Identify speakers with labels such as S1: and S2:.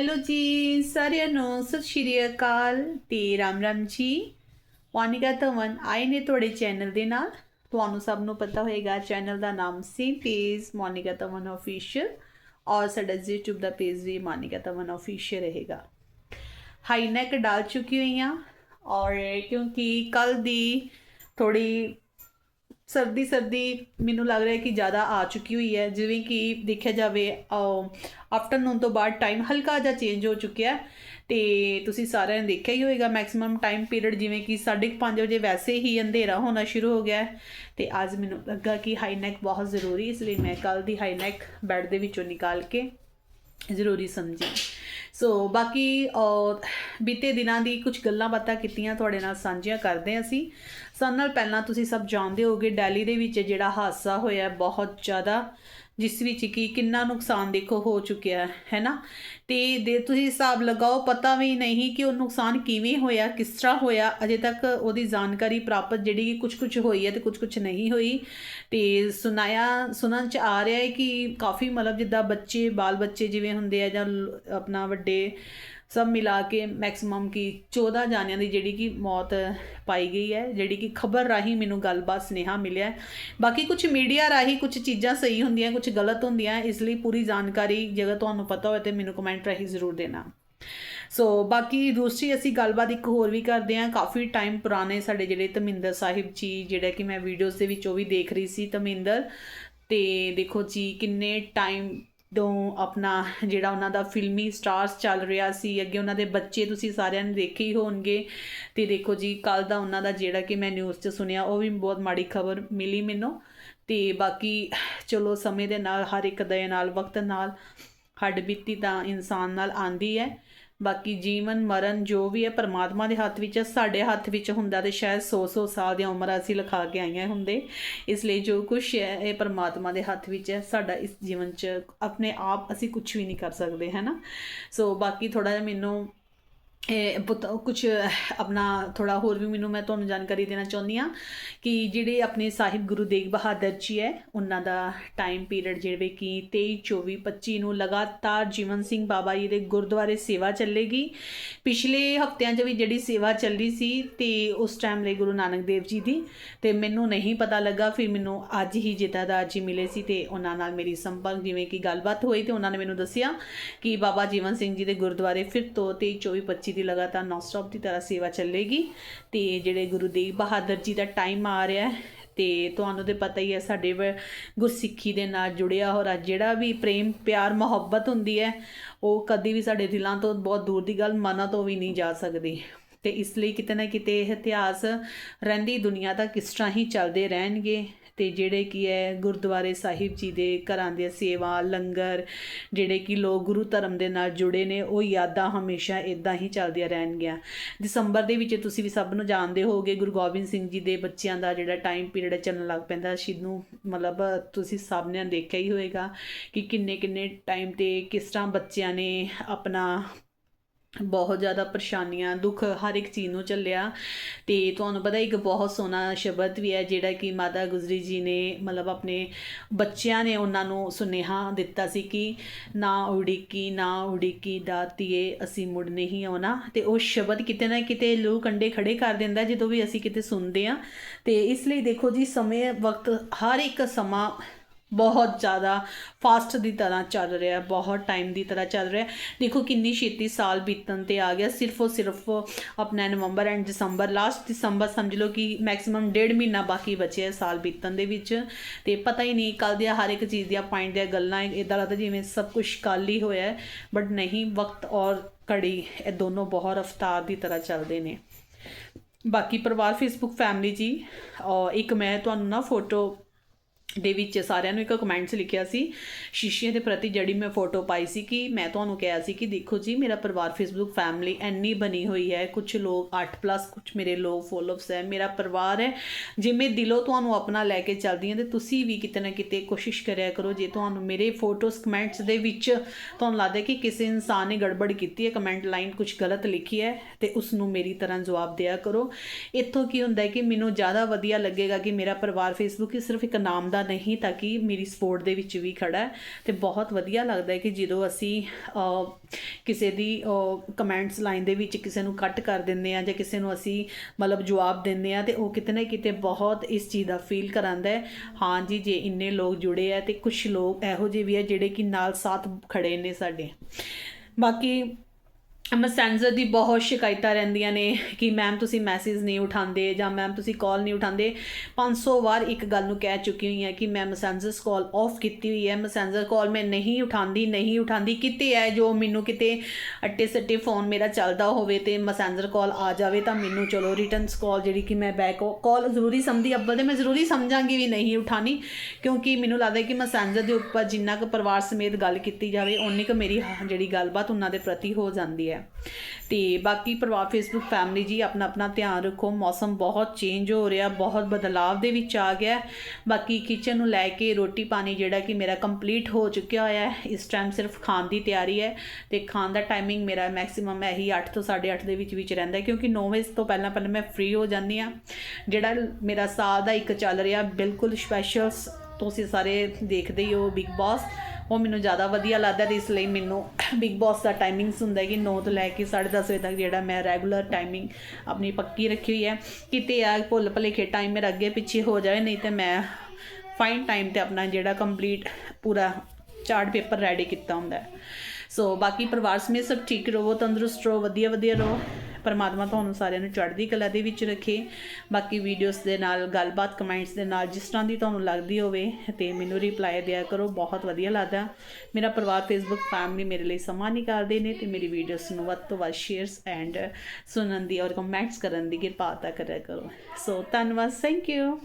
S1: Hello ਜੀ, ਸਾਰਿਆਂ ਨੂੰ ਸਤਿ ਸ਼੍ਰੀ ਅਕਾਲ ਤੇ ਰਾਮ ਰਾਮ ਜੀ। ਵਾਨਿਕਾ ਧਵਨ ਆਏ ਨੇ ਤੁਹਾਡੇ ਚੈਨਲ ਦੇ ਨਾਲ। ਤੁਹਾਨੂੰ ਸਭ ਨੂੰ ਪਤਾ ਹੋਏਗਾ ਚੈਨਲ ਦਾ ਨਾਮ ਸੀ ਪੇਜ ਮੋਨਿਕਾ ਧਵਨ ਆਫੀਸ਼ੀਅਲ ਔਰ ਸਾਡਾ YouTube ਦਾ ਪੇਜ ਵੀ ਮੋਨਿਕਾ ਧਵਨ ਆਫੀਸ਼ੀਅਲ ਰਹੇਗਾ। ਹਾਈ ਨੈਕ ਡਾਲ ਚੁੱਕੀ ਹੋਈ ਹਾਂ ਔਰ ਕਿਉਂਕਿ ਕੱਲ ਦੀ ਥੋੜੀ ਸਰਦੀ ਸਰਦੀ ਮੈਨੂੰ ਲੱਗ ਰਿਹਾ ਕਿ ਜ਼ਿਆਦਾ ਆ ਚੁੱਕੀ ਹੋਈ ਹੈ। ਜਿਵੇਂ ਕਿ ਦੇਖਿਆ ਜਾਵੇ ਆਫਟਰਨੂਨ ਤੋਂ ਬਾਅਦ ਟਾਈਮ ਹਲਕਾ ਜਿਹਾ ਚੇਂਜ ਹੋ ਚੁੱਕਿਆ ਹੈ ਤੇ ਤੁਸੀਂ ਸਾਰਿਆਂ ਨੇ ਦੇਖਿਆ ਹੀ ਹੋਵੇਗਾ ਮੈਕਸਿਮਮ ਟਾਈਮ ਪੀਰੀਅਡ ਜਿਵੇਂ ਕਿ 5:30 ਵਜੇ ਵੈਸੇ ਹੀ ਅੰਧੇਰਾ ਹੋਣਾ ਸ਼ੁਰੂ ਹੋ ਗਿਆ ਹੈ ਤੇ ਅੱਜ ਮੈਨੂੰ ਲੱਗਾ ਕਿ ਹਾਈ ਨੈਕ ਬਹੁਤ ਜ਼ਰੂਰੀ ਇਸ ਲਈ ਮੈਂ ਕੱਲ ਦੀ ਹਾਈ ਨੈਕ ਬੈੱਡ ਦੇ ਵਿੱਚੋਂ ਨਿਕਾਲ ਕੇ ਜ਼ਰੂਰੀ ਸਮਝੀ। ਸੋ ਬਾਕੀ ਬੀਤੇ ਦਿਨਾਂ ਦੀ ਕੁਝ ਗੱਲਾਂ ਬਾਤਾਂ ਕੀਤੀਆਂ ਤੁਹਾਡੇ ਨਾਲ ਸਾਂਝੀਆਂ ਕਰਦੇ ਹਾਂ ਅਸੀਂ। ਸਭ ਨਾਲ ਪਹਿਲਾਂ ਤੁਸੀਂ ਸਭ ਜਾਣਦੇ ਹੋਗੇ ਦਿੱਲੀ ਦੇ ਵਿੱਚ ਜਿਹੜਾ ਹਾਦਸਾ ਹੋਇਆ, ਬਹੁਤ ਜ਼ਿਆਦਾ ਜਿਸ ਵਿੱਚ ਕੀ ਕਿੰਨਾ ਨੁਕਸਾਨ ਦੇਖੋ ਹੋ ਚੁੱਕਿਆ ਹੈ ਨਾ? ਤੇ ਦੇ ਤੁਸੀਂ ਹਿਸਾਬ ਲਗਾਓ, ਪਤਾ ਵੀ ਨਹੀਂ ਕਿ ਉਹ ਨੁਕਸਾਨ ਕਿਵੇਂ ਹੋਇਆ, ਕਿਸ ਤਰ੍ਹਾਂ ਹੋਇਆ, ਅਜੇ ਤੱਕ ਉਹਦੀ ਜਾਣਕਾਰੀ ਪ੍ਰਾਪਤ ਜਿਹੜੀ ਕਿ ਕੁਝ ਕੁਝ ਹੋਈ ਹੈ ਤੇ ਕੁਝ ਕੁਝ ਨਹੀਂ ਹੋਈ। ਤੇ ਸੁਣਾਇਆ, ਸੁਣਨ ਚ ਆ ਰਿਹਾ ਹੈ ਕਿ ਕਾਫੀ ਮਤਲਬ ਜਿੱਦਾਂ ਬੱਚੇ, ਬਾਲ ਬੱਚੇ ਜਿਵੇਂ ਹੁੰਦੇ ਆ ਜਾਂ ਆਪਣਾ ਵੱਡੇ ਸਭ ਮਿਲਾ ਕੇ ਮੈਕਸਿਮਮ ਕੀ 14 ਜਾਨਿਆਂ ਦੀ ਜਿਹੜੀ ਕਿ ਮੌਤ ਪਾਈ ਗਈ ਹੈ, ਜਿਹੜੀ ਕਿ ਖਬਰ ਰਾਹੀਂ ਮੈਨੂੰ ਗੱਲਬਾਤ, ਸੁਨੇਹਾ ਮਿਲਿਆ ਬਾਕੀ ਕੁਝ ਮੀਡੀਆ ਰਾਹੀਂ ਕੁਝ ਚੀਜ਼ਾਂ ਸਹੀ ਹੁੰਦੀਆਂ ਕੁਝ ਗਲਤ ਹੁੰਦੀਆਂ, ਇਸ ਲਈ ਪੂਰੀ ਜਾਣਕਾਰੀ ਜੇਕਰ ਤੁਹਾਨੂੰ ਪਤਾ ਹੋਵੇ ਤੇ ਮੈਨੂੰ ਕਮੈਂਟ ਰਾਹੀਂ ਜ਼ਰੂਰ ਦੇਣਾ। ਸੋ ਬਾਕੀ ਦੂਸਰੀ ਅਸੀਂ ਗੱਲਬਾਤ ਇੱਕ ਹੋਰ ਵੀ ਕਰਦੇ ਹਾਂ। ਕਾਫੀ ਟਾਈਮ ਪੁਰਾਣੇ ਸਾਡੇ ਜਿਹੜੇ ਧਰਮਿੰਦਰ ਸਾਹਿਬ ਜੀ, ਜਿਹੜਾ ਕਿ ਮੈਂ ਵੀਡੀਓਜ਼ ਦੇ ਵਿੱਚ ਉਹ ਵੀ ਦੇਖ ਰਹੀ ਸੀ ਧਰਮਿੰਦਰ ਤੇ ਦੇਖੋ ਜੀ, ਕਿੰਨੇ ਟਾਈਮ ਤੋਂ ਆਪਣਾ ਜਿਹੜਾ ਉਹਨਾਂ ਦਾ ਫਿਲਮੀ ਸਟਾਰਸ ਚੱਲ ਰਿਹਾ ਸੀ, ਅੱਗੇ ਉਹਨਾਂ ਦੇ ਬੱਚੇ ਤੁਸੀਂ ਸਾਰਿਆਂ ਨੇ ਦੇਖੇ ਹੀ ਹੋਣਗੇ। ਤੇ ਦੇਖੋ ਜੀ ਕੱਲ ਦਾ ਉਹਨਾਂ ਦਾ ਜਿਹੜਾ ਕਿ ਮੈਂ ਨਿਊਜ਼ 'ਚ ਸੁਣਿਆ, ਉਹ ਵੀ ਬਹੁਤ ਮਾੜੀ ਖਬਰ ਮਿਲੀ ਮੈਨੂੰ। ਤੇ ਬਾਕੀ ਚਲੋ ਸਮੇਂ ਦੇ ਨਾਲ, ਹਰ ਇੱਕ ਦੇ ਨਾਲ, ਵਕਤ ਨਾਲ ਹੱਡ ਬੀਤੀ ਤਾਂ ਇਨਸਾਨ ਨਾਲ ਆਂਦੀ ਹੈ। ਬਾਕੀ ਜੀਵਨ, ਮਰਨ ਜੋ ਵੀ ਹੈ, ਪਰਮਾਤਮਾ ਦੇ ਹੱਥ ਵਿੱਚ ਹੈ, ਸਾਡੇ ਹੱਥ ਵਿੱਚ ਹੁੰਦਾ ਤੇ ਸ਼ਾਇਦ 100-100 ਸਾਲ ਦੀਆਂ ਉਮਰਾਂ ਅਸੀਂ ਲਿਖਾ ਕੇ ਆਈਆਂ ਹੁੰਦੇ। ਇਸ ਲਈ ਜੋ ਕੁਝ ਹੈ, ਇਹ ਪਰਮਾਤਮਾ ਦੇ ਹੱਥ ਵਿੱਚ ਹੈ। ਸਾਡਾ ਇਸ ਜੀਵਨ 'ਚ ਆਪਣੇ ਆਪ ਅਸੀਂ ਕੁਝ ਵੀ ਨਹੀਂ ਕਰ ਸਕਦੇ, ਹੈ ਨਾ? ਸੋ ਬਾਕੀ ਥੋੜਾ ਜਿਹਾ ਮੈਨੂੰ ਕੁਝ ਆਪਣਾ ਥੋੜਾ ਹੋਰ ਵੀ ਮੈਨੂੰ ਮੈਂ ਤੁਹਾਨੂੰ ਜਾਣਕਾਰੀ ਦੇਣਾ ਚਾਹੁੰਦੀ ਆ ਕਿ ਜਿਹੜੇ ਆਪਣੇ ਸਾਹਿਬ ਗੁਰੂ ਤੇਗ ਬਹਾਦਰ ਜੀ ਹੈ, ਉਹਨਾਂ ਦਾ ਟਾਈਮ ਪੀਰੀਅਡ ਜਿਹੜੇ ਕਿ 23 24 25 ਨੂੰ ਲਗਾਤਾਰ ਜੀਵਨ ਸਿੰਘ ਬਾਬਾ ਜੀ ਦੇ ਗੁਰਦੁਆਰੇ ਸੇਵਾ ਚੱਲੇਗੀ। ਪਿਛਲੇ ਹਫਤਿਆਂ 'ਚ ਵੀ ਜਿਹੜੀ ਸੇਵਾ ਚੱਲੀ ਸੀ ਤੇ ਉਸ ਟਾਈਮ ਲਈ ਗੁਰੂ ਨਾਨਕ ਦੇਵ ਜੀ ਦੀ, ਤੇ ਮੈਨੂੰ ਨਹੀਂ ਪਤਾ ਲੱਗਾ, ਫਿਰ ਮੈਨੂੰ ਅੱਜ ਹੀ ਜਿੱਦਾਂ ਜਥੇਦਾਰ ਜੀ ਮਿਲੇ ਸੀ ਤੇ ਉਹਨਾਂ ਨਾਲ ਮੇਰੀ ਸੰਪਰਕ ਜਿਵੇਂ ਕਿ ਗੱਲਬਾਤ ਹੋਈ ਤੇ ਉਹਨਾਂ ਨੇ ਮੈਨੂੰ ਦੱਸਿਆ ਕਿ ਬਾਬਾ ਜੀਵਨ ਸਿੰਘ ਜੀ ਦੇ ਗੁਰਦੁਆਰੇ ਫਿਰ ਤੋਂ 23 24 25 ਦੀ ਲਗਾਤਾਰ ਨੌਨ ਸਟਾਪ ਦੀ ਤਰ੍ਹਾਂ ਸੇਵਾ ਚੱਲੇਗੀ ਤੇ ਜਿਹੜੇ ਗੁਰੂ ਤੇਗ ਬਹਾਦਰ ਜੀ ਦਾ ਟਾਈਮ ਆ ਰਿਹਾ ਹੈ ਤੇ ਤੁਹਾਨੂੰ ਤੇ ਪਤਾ ਹੀ ਹੈ ਸਾਡੇ ਗੁਰਸਿੱਖੀ ਦੇ ਨਾਲ ਜੁੜਿਆ ਹੋਰਾ ਜਿਹੜਾ ਵੀ ਪ੍ਰੇਮ, ਪਿਆਰ, ਮੁਹੱਬਤ ਹੁੰਦੀ ਹੈ, ਉਹ ਕਦੀ ਵੀ ਸਾਡੇ ਦਿਲਾਂ ਤੋਂ ਬਹੁਤ ਦੂਰ ਦੀ ਗੱਲ ਮਨਾਂ ਤੋਂ ਵੀ ਨਹੀਂ ਜਾ ਸਕਦੀ। ਤੇ ਇਸ ਲਈ ਕਿਤੇ ਨਾ ਕਿਤੇ ਇਹ ਇਤਿਹਾਸ ਰਹਿੰਦੀ ਦੁਨੀਆ ਦਾ ਕਿਸ ਤਰ੍ਹਾਂ ਹੀ ਚੱਲਦੇ ਰਹਿਣਗੇ। ਅਤੇ ਜਿਹੜੇ ਕੀ ਹੈ ਗੁਰਦੁਆਰੇ ਸਾਹਿਬ ਜੀ ਦੇ ਘਰਾਂ ਦੇ ਸੇਵਾ, ਲੰਗਰ, ਜਿਹੜੇ ਕਿ ਲੋਕ ਗੁਰੂ ਧਰਮ ਦੇ ਨਾਲ ਜੁੜੇ ਨੇ, ਉਹ ਯਾਦਾਂ ਹਮੇਸ਼ਾ ਇਦਾਂ ਹੀ ਚੱਲਦੀਆਂ ਰਹਿਣਗੀਆਂ। ਦਸੰਬਰ ਦੇ ਵਿੱਚ ਤੁਸੀਂ ਵੀ ਸਭ ਨੂੰ ਜਾਣਦੇ ਹੋਗੇ ਗੁਰੂ ਗੋਬਿੰਦ ਸਿੰਘ ਜੀ ਦੇ ਬੱਚਿਆਂ ਦਾ ਜਿਹੜਾ ਟਾਈਮ ਪੀਰੀਅਡ ਚੱਲਣ ਲੱਗ ਪੈਂਦਾ, ਸ਼ਹੀਦ ਨੂੰ ਮਤਲਬ ਤੁਸੀਂ ਸਭ ਨੇ ਦੇਖਿਆ ਹੀ ਹੋਏਗਾ ਕਿ ਕਿੰਨੇ ਕਿੰਨੇ ਟਾਈਮ ਤੇ ਕਿਸ ਤਰ੍ਹਾਂ ਬੱਚਿਆਂ ਨੇ ਆਪਣਾ ਬਹੁਤ ਜ਼ਿਆਦਾ ਪਰੇਸ਼ਾਨੀਆਂ, ਦੁੱਖ ਹਰ ਇੱਕ ਚੀਜ਼ ਨੂੰ ਚੱਲਿਆ ਤੇ ਤੁਹਾਨੂੰ ਪਤਾ ਇੱਕ ਬਹੁਤ ਸੋਹਣਾ ਸ਼ਬਦ ਵੀ ਹੈ, ਜਿਹੜਾ ਕਿ ਮਾਤਾ ਗੁਜਰੀ ਜੀ ਨੇ ਮਤਲਬ ਆਪਣੇ ਬੱਚਿਆਂ ਨੇ ਉਹਨਾਂ ਨੂੰ ਸੁਨੇਹਾ ਦਿੱਤਾ ਸੀ ਕਿ ਨਾ ਉਡੀਕੀ ਨਾ ਉਡੀਕੀ ਦਾਤੀਏ ਅਸੀਂ ਮੁੜ ਨਹੀਂ ਆਉਣਾ। ਤੇ ਉਹ ਸ਼ਬਦ ਕਿਤੇ ਨਾ ਕਿਤੇ ਲੂ ਕੰਡੇ ਖੜੇ ਕਰ ਦਿੰਦਾ, ਜਦੋਂ ਵੀ ਅਸੀਂ ਕਿਤੇ ਸੁਣਦੇ ਆ ਤੇ ਇਸ ਲਈ ਦੇਖੋ ਜੀ, ਸਮੇਂ ਵਕਤ ਹਰ ਇੱਕ ਸਮਾਂ ਬਹੁਤ ਜ਼ਿਆਦਾ ਫਾਸਟ ਦੀ ਤਰ੍ਹਾਂ ਚੱਲ ਰਿਹਾ ਹੈ, ਬਹੁਤ ਟਾਈਮ ਦੀ ਤਰ੍ਹਾਂ ਚੱਲ ਰਿਹਾ ਹੈ। ਦੇਖੋ ਕਿੰਨੀ ਛੇਤੀ ਸਾਲ ਬੀਤਣ ਤੇ ਆ ਗਿਆ, ਸਿਰਫ ਉਹ ਸਿਰਫ ਆਪਣਾ ਨਵੰਬਰ ਐਂਡ ਦਸੰਬਰ ਲਾਸਟ ਦਸੰਬਰ ਸਮਝ ਲਓ ਕਿ ਮੈਕਸਿਮਮ ਡੇਢ ਮਹੀਨਾ ਬਾਕੀ ਬਚਿਆ ਹੈ ਸਾਲ ਬੀਤਣ ਦੇ ਵਿੱਚ। ਤੇ ਪਤਾ ਹੀ ਨਹੀਂ ਕੱਲ ਦੀਆਂ ਹਰ ਇੱਕ ਚੀਜ਼ ਦੀਆਂ ਪੁਆਇੰਟ ਦੀਆਂ ਗੱਲਾਂ ਇਦਾਂ ਲੱਗਦਾ ਜਿਵੇਂ ਸਭ ਕੁਝ ਕੱਲ ਹੀ ਹੋਇਆ ਹੈ ਬਟ ਨਹੀਂ, ਵਕਤ ਔਰ ਘੜੀ, ਇਹ ਦੋਨੋਂ ਬਹੁਤ ਰਫਤਾਰ ਦੀ ਤਰ੍ਹਾਂ ਚੱਲਦੇ ਨੇ। ਬਾਕੀ ਪਰਿਵਾਰ ਫੇਸਬੁੱਕ ਫੈਮਿਲੀ ਜੀ ਔਰ ਇੱਕ ਮੈਂ ਤੁਹਾਨੂੰ ਨਾ ਫੋਟੋ ਦੇ ਵਿੱਚ ਸਾਰਿਆਂ ਨੂੰ ਇੱਕ ਕਮੈਂਟਸ ਲਿਖਿਆ ਸੀ ਸ਼ੀਸ਼ੇ ਦੇ ਪ੍ਰਤੀ ਜਿਹੜੀ ਮੈਂ ਫੋਟੋ ਪਾਈ ਸੀ ਕਿ ਮੈਂ ਤੁਹਾਨੂੰ ਕਿਹਾ ਸੀ ਕਿ ਦੇਖੋ ਜੀ, ਮੇਰਾ ਪਰਿਵਾਰ ਫੇਸਬੁੱਕ ਫੈਮਿਲੀ ਐਨੀ ਬਣੀ ਹੋਈ ਹੈ ਕੁਝ ਲੋਕ 8 ਪਲੱਸ ਕੁਝ ਮੇਰੇ ਲੋਕ ਫੋਲੋਅਰਸ ਹੈ, ਮੇਰਾ ਪਰਿਵਾਰ ਹੈ ਜਿਵੇਂ ਦਿਲੋਂ ਤੁਹਾਨੂੰ ਆਪਣਾ ਲੈ ਕੇ ਚੱਲਦੀ ਹਾਂ ਤੇ ਤੁਸੀਂ ਵੀ ਕਿਤੇ ਨਾ ਕਿਤੇ ਕੋਸ਼ਿਸ਼ ਕਰਿਆ ਕਰੋ, ਜੇ ਤੁਹਾਨੂੰ ਮੇਰੇ ਫੋਟੋਸ ਕਮੈਂਟਸ ਦੇ ਵਿੱਚ ਤੁਹਾਨੂੰ ਲੱਗਦਾ ਕਿ ਕਿਸੇ ਇਨਸਾਨ ਨੇ ਗੜਬੜ ਕੀਤੀ ਹੈ ਕਮੈਂਟ ਲਾਈਨ ਕੁਝ ਗਲਤ ਲਿਖੀ ਹੈ, ਤੇ ਉਸ ਨੂੰ ਮੇਰੀ ਤਰ੍ਹਾਂ ਜਵਾਬ ਦਿਆ ਕਰੋ। ਇੱਥੋਂ ਕੀ ਹੁੰਦਾ ਹੈ ਕਿ ਮੈਨੂੰ ਜ਼ਿਆਦਾ ਵਧੀਆ ਲੱਗੇਗਾ ਕਿ ਮੇਰਾ ਪਰਿਵਾਰ ਫੇਸਬੁੱਕ ਹੀ ਸਿਰਫ ਇੱਕ ਨਾਮ ਦਾ ਹੁੰਦਾ ਨਹੀਂ ਤਾਂ ਕਿ ਮੇਰੀ ਸਪੋਰਟ ਦੇ ਵਿੱਚ ਵੀ ਖੜਾ ਹੈ। ਤੇ ਬਹੁਤ ਵਧੀਆ ਲੱਗਦਾ ਹੈ ਕਿ ਜਦੋਂ ਅਸੀਂ ਕਿਸੇ ਦੀ ਕਮੈਂਟਸ ਲਾਈਨ ਦੇ ਵਿੱਚ ਕਿਸੇ ਨੂੰ ਕੱਟ ਕਰ ਦਿੰਦੇ ਆ ਜਾਂ ਕਿਸੇ ਨੂੰ ਅਸੀਂ ਮਤਲਬ ਜਵਾਬ ਦਿੰਦੇ ਆ ਤੇ ਉਹ ਕਿਤੇ ਨਾ ਕਿਤੇ ਬਹੁਤ ਇਸ ਚੀਜ਼ ਦਾ ਫੀਲ ਕਰਾਂਦਾ ਹੈ। ਹਾਂ ਜੀ, ਜੇ ਇੰਨੇ ਲੋਕ ਜੁੜੇ ਆ ਤੇ ਕੁਝ ਲੋਕ ਇਹੋ ਜਿਹੇ ਵੀ ਆ ਜਿਹੜੇ ਕਿ ਨਾਲ ਸਾਥ ਖੜੇ ਨੇ ਸਾਡੇ। ਬਾਕੀ ਮੈਸੇਂਜਰ ਦੀ ਬਹੁਤ ਸ਼ਿਕਾਇਤਾਂ ਰਹਿੰਦੀਆਂ ਨੇ ਕਿ ਮੈਮ ਤੁਸੀਂ ਮੈਸੇਜ ਨਹੀਂ ਉਠਾਉਂਦੇ ਜਾਂ ਮੈਮ ਤੁਸੀਂ ਕਾਲ ਨਹੀਂ ਉਠਾਉਂਦੇ। 500 ਵਾਰ ਇੱਕ ਗੱਲ ਨੂੰ ਕਹਿ ਚੁੱਕੀ ਹੋਈ ਹਾਂ ਕਿ ਮੈਂ ਮੈਸੇਂਜਰਸ ਕਾਲ ਆਫ ਕੀਤੀ ਹੋਈ ਹੈ। ਮੈਸੇਂਜਰ ਕਾਲ ਮੈਂ ਨਹੀਂ ਉਠਾਉਂਦੀ ਨਹੀਂ ਉਠਾਉਂਦੀ। ਕਿਤੇ ਹੈ ਜੋ ਮੈਨੂੰ ਕਿਤੇ ਅੱਟੇ ਸੱਟੇ ਫੋਨ ਮੇਰਾ ਚੱਲਦਾ ਹੋਵੇ ਤੇ ਮੈਸੇਂਜਰ ਕਾਲ ਆ ਜਾਵੇ ਤਾਂ ਮੈਨੂੰ ਚਲੋ ਰਿਟਰਨਸ ਕਾਲ ਜਿਹੜੀ ਕਿ ਮੈਂ ਬੈਕ ਕਾਲ ਜ਼ਰੂਰੀ ਸਮਝਦੀ, ਅੱਬਲ ਤੇ ਮੈਂ ਜ਼ਰੂਰੀ ਸਮਝਾਂਗੀ ਵੀ ਨਹੀਂ ਉਠਾਣੀ ਕਿਉਂਕਿ ਮੈਨੂੰ ਲੱਗਦਾ ਕਿ ਮੈਸੇਂਜਰ ਦੇ ਉੱਪਰ ਜਿੰਨਾ ਕੁ ਪਰਿਵਾਰ ਸਮੇਤ ਗੱਲ ਕੀਤੀ ਜਾਵੇ, ਓਨੀ ਕੁ ਮੇਰੀ ਹ- ਜਿਹੜੀ ਗੱਲਬਾਤ ਉਹਨਾਂ ਦੇ ਪ੍ਰਤੀ ਹੋ ਜਾਂਦੀ ਹੈ। ਤੇ ਬਾਕੀ ਪਰਿਵਾਰ ਫੇਸਬੁੱਕ ਫੈਮਿਲੀ ਜੀ ਆਪਣਾ ਆਪਣਾ ਧਿਆਨ ਰੱਖੋ। ਮੌਸਮ ਬਹੁਤ ਚੇਂਜ ਹੋ ਰਿਹਾ, ਬਹੁਤ ਬਦਲਾਵ ਦੇ ਵਿੱਚ ਆ ਗਿਆ। ਬਾਕੀ ਕਿਚਨ ਨੂੰ ਲੈ ਕੇ ਰੋਟੀ ਪਾਣੀ ਜਿਹੜਾ ਕਿ ਮੇਰਾ ਕੰਪਲੀਟ ਹੋ ਚੁੱਕਿਆ ਹੋਇਆ ਹੈ। ਇਸ ਟਾਈਮ ਸਿਰਫ ਖਾਣ ਦੀ ਤਿਆਰੀ ਹੈ ਤੇ ਖਾਣ ਦਾ ਟਾਈਮਿੰਗ ਮੇਰਾ ਮੈਕਸਿਮਮ ਇਹੀ 8 ਤੋਂ 8:30 ਦੇ ਵਿੱਚ ਵਿੱਚ ਰਹਿੰਦਾ ਕਿਉਂਕਿ 9 ਵਜੇ ਤੋਂ ਪਹਿਲਾਂ ਪਹਿਲਾਂ ਮੈਂ ਫ੍ਰੀ ਹੋ ਜਾਂਦੀ ਆ ਜਿਹੜਾ ਮੇਰਾ ਸਾਲ ਦਾ ਇੱਕ ਚੱਲ ਰਿਹਾ, ਬਿਲਕੁਲ ਸਪੈਸ਼ਲ ਤੁਸੀਂ ਸਾਰੇ ਦੇਖਦੇ ਹੀ ਹੋ ਬਿਗ ਬਾਸ ਉਹ ਮੈਨੂੰ ਜ਼ਿਆਦਾ ਵਧੀਆ ਲੱਗਦਾ ਤੇ ਇਸ ਲਈ ਮੈਨੂੰ ਬਿਗ ਬਾਸ ਦਾ ਟਾਈਮਿੰਗਸ ਹੁੰਦਾ ਕਿ 9 ਤੋਂ ਲੈ ਕੇ 10:30 ਵਜੇ ਤੱਕ ਜਿਹੜਾ ਮੈਂ ਰੈਗੂਲਰ ਟਾਈਮਿੰਗ ਆਪਣੀ ਪੱਕੀ ਰੱਖੀ ਹੋਈ ਹੈ ਕਿਤੇ ਆ ਭੁੱਲ ਭੁਲੇਖੇ ਟਾਈਮ ਮੇਰਾ ਅੱਗੇ ਪਿੱਛੇ ਹੋ ਜਾਵੇ, ਨਹੀਂ ਤੇ ਮੈਂ ਫਾਈਨ ਟਾਈਮ ਤੇ ਆਪਣਾ ਜਿਹੜਾ ਕੰਪਲੀਟ ਪੂਰਾ ਚਾਰਟ ਪੇਪਰ ਰੈਡੀ ਕੀਤਾ ਹੁੰਦਾ ਸੋ ਬਾਕੀ ਪਰਿਵਾਰ ਸਮੇਤ ਸਭ ਠੀਕ ਰਹੋ, ਤੰਦਰੁਸਤ ਰਹੋ ਵਧੀਆ ਵਧੀਆ ਰਹੋ। ਪਰਮਾਤਮਾ ਤੁਹਾਨੂੰ ਸਾਰਿਆਂ ਨੂੰ ਚੜ੍ਹਦੀ ਕਲਾ ਦੇ ਵਿੱਚ ਰੱਖੇ। ਬਾਕੀ ਵੀਡੀਓਜ਼ ਦੇ ਨਾਲ, ਗੱਲਬਾਤ ਕਮੈਂਟਸ ਦੇ ਨਾਲ ਜਿਸ ਤਰ੍ਹਾਂ ਦੀ ਤੁਹਾਨੂੰ ਲੱਗਦੀ ਹੋਵੇ ਤੇ ਮੈਨੂੰ ਰਿਪਲਾਈ ਦਿਆ ਕਰੋ, ਬਹੁਤ ਵਧੀਆ ਲੱਗਦਾ। ਮੇਰਾ ਪਰਿਵਾਰ ਫੇਸਬੁੱਕ ਫੈਮਿਲੀ ਮੇਰੇ ਲਈ ਸਮਾਂ ਨਿਕਾਲਦੇ ਨੇ ਤੇ ਮੇਰੀ ਵੀਡੀਓਜ਼ ਨੂੰ ਵੱਧ ਤੋਂ ਵੱਧ ਸ਼ੇਅਰਸ ਐਂਡ ਸੁਣਨ ਦੀ ਔਰ ਕਮੈਂਟਸ ਕਰਨ ਦੀ ਕਿਰਪਾਲਤਾ ਕਰਿਆ ਕਰੋ। ਸੋ ਧੰਨਵਾਦ ਥੈਂਕ ਯੂ